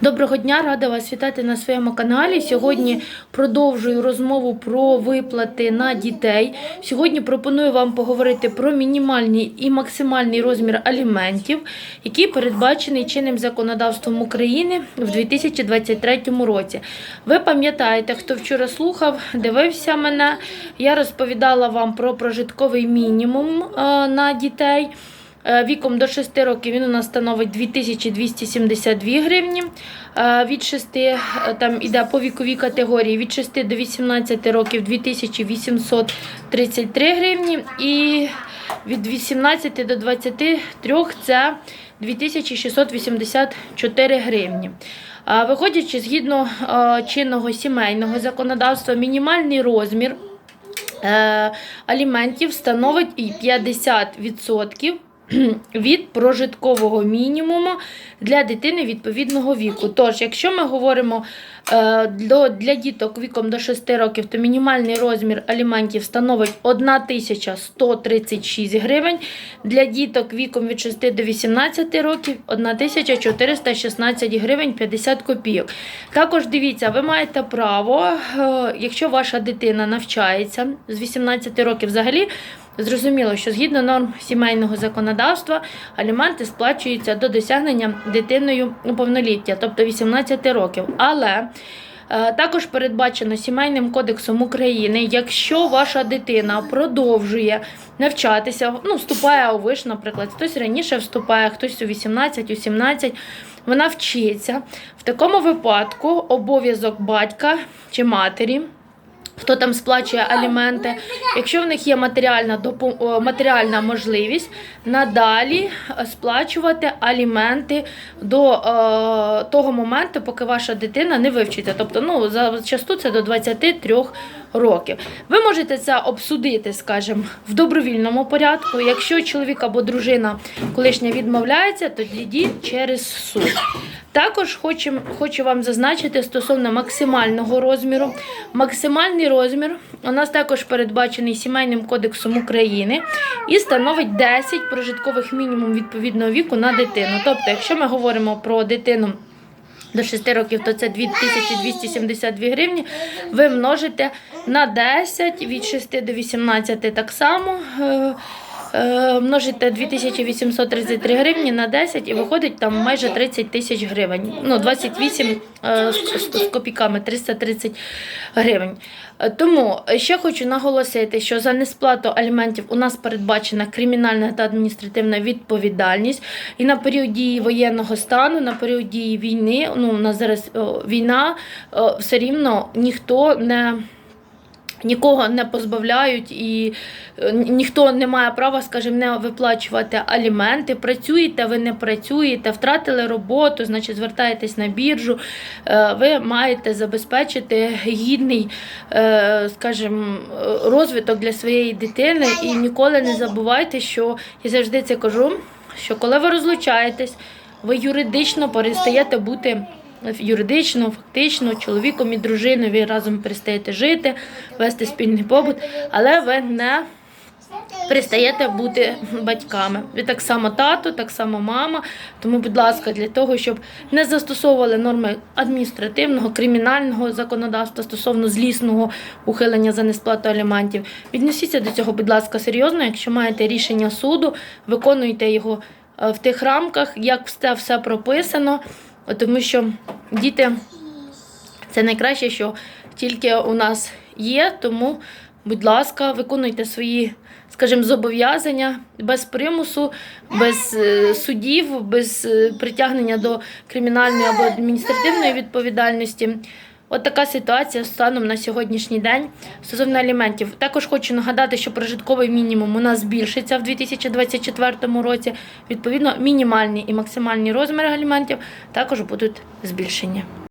Доброго дня, рада вас вітати на своєму каналі. Сьогодні продовжую розмову про виплати на дітей. Сьогодні пропоную вам поговорити про мінімальний і максимальний розмір аліментів, який передбачений чинним законодавством України в 2023 році. Ви пам'ятаєте, хто вчора слухав, дивився мене. Я розповідала вам про прожитковий мінімум е, на дітей. Е, Віком до 6 років він у нас становить 2272 гривні. Е, Від 6, е, там іде по віковій категорії, від 6 до 18 років 2833 гривні. І від 18 до 23 це 2684 гривні. Виходячи згідно чинного сімейного законодавства, мінімальний розмір аліментів становить 50% від прожиткового мінімуму для дитини відповідного віку. Тож, якщо ми говоримо е, для, діток віком до 6 років, то мінімальний розмір аліментів становить 1136 гривень. Для діток віком від 6 до 18 років 1416 гривень 50 копійок. Також дивіться, ви маєте право, е, якщо ваша дитина навчається з 18 років взагалі. Зрозуміло, що згідно норм сімейного законодавства аліменти сплачуються до досягнення дитиною повноліття, тобто 18 років. Але е, також передбачено сімейним кодексом України, якщо ваша дитина продовжує навчатися, ну вступає у виш, наприклад, хтось раніше вступає, хтось у 18, у 17, вона вчиться. В такому випадку обов'язок батька чи матері хто там сплачує аліменти. Якщо в них є матеріальна матеріальна можливість, надалі е, сплачувати аліменти до е, того моменту, поки ваша дитина не вивчиться. Тобто, ну за часту це до 23 років. Ви можете це обсудити, скажімо, в добровільному порядку. Якщо чоловік або дружина колишня відмовляється, то тоді через суд. Також хочу, хочу вам зазначити стосовно максимального розміру. Максимальний розмір у нас також передбачений сімейним кодексом України і становить 10 прожиткових мінімум відповідного віку на дитину. Тобто, якщо ми говоримо про дитину. До 6 років то це 2272 гривні. Ви множите на 10 від 6 до 18 так само. Е, Множите 2833 гривні на 10 і виходить там майже 30 тисяч гривень. Ну, 28 е, з, копійками 330 гривень. Е, Тому ще хочу наголосити, що за несплату аліментів у нас передбачена кримінальна та адміністративна відповідальність. І на період дії воєнного стану, на період дії війни, ну у нас зараз війна, все рівно ніхто не. Нікого не позбавляють і е, ніхто не має права, скажімо, не виплачувати аліменти. Працюєте, ви не працюєте, втратили роботу, значить звертаєтесь на біржу. Е, Ви маєте забезпечити гідний, е, скажімо, розвиток для своєї дитини. І ніколи не забувайте, що я завжди це кажу, що коли ви розлучаєтесь, ви юридично перестаєте бути юридично, фактично, чоловіком і дружиною ви разом перестаєте жити, вести спільний побут, але ви не перестаєте бути батьками. Ви так само тато, так само мама. Тому, будь ласка, для того, щоб не застосовували норми адміністративного, кримінального законодавства стосовно злісного ухилення за несплату аліментів, віднесіться до цього, будь ласка, серйозно. Якщо маєте рішення суду, виконуйте його е, в тих рамках, як все, все прописано, тому що діти це найкраще, що тільки у нас є. Тому, будь ласка, виконуйте свої, скажімо, зобов'язання без примусу, без е, судів, без е, притягнення до кримінальної або адміністративної відповідальності. От така ситуація станом на сьогоднішній день стосовно аліментів. Також хочу нагадати, що прожитковий мінімум у нас збільшиться в 2024 році. Відповідно, мінімальні і максимальні розміри аліментів також будуть збільшені.